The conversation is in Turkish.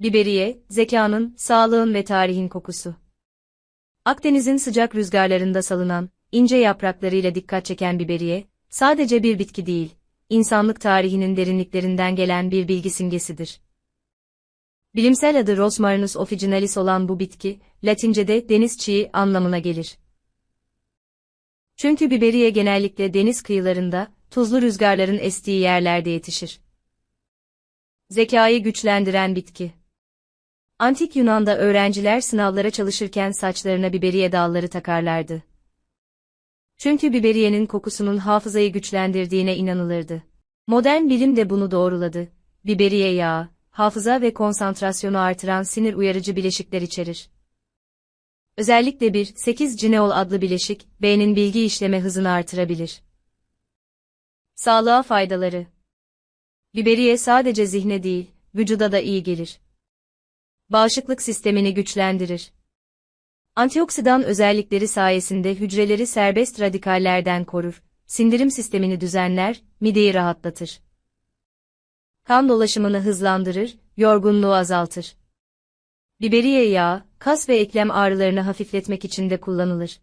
Biberiye, zekanın, sağlığın ve tarihin kokusu. Akdeniz'in sıcak rüzgarlarında salınan, ince yapraklarıyla dikkat çeken biberiye, sadece bir bitki değil, insanlık tarihinin derinliklerinden gelen bir bilgi simgesidir. Bilimsel adı Rosmarinus officinalis olan bu bitki, Latince'de deniz çiği anlamına gelir. Çünkü biberiye genellikle deniz kıyılarında, tuzlu rüzgarların estiği yerlerde yetişir. Zekayı güçlendiren bitki. Antik Yunan'da öğrenciler sınavlara çalışırken saçlarına biberiye dalları takarlardı. Çünkü biberiyenin kokusunun hafızayı güçlendirdiğine inanılırdı. Modern bilim de bunu doğruladı. Biberiye yağı, hafıza ve konsantrasyonu artıran sinir uyarıcı bileşikler içerir. Özellikle 1,8-cineol adlı bileşik, beynin bilgi işleme hızını artırabilir. Sağlığa faydaları Biberiye sadece zihne değil, vücuda da iyi gelir. Bağışıklık sistemini güçlendirir. Antioksidan özellikleri sayesinde hücreleri serbest radikallerden korur, sindirim sistemini düzenler, mideyi rahatlatır. Kan dolaşımını hızlandırır, yorgunluğu azaltır. Biberiye yağı, kas ve eklem ağrılarını hafifletmek için de kullanılır.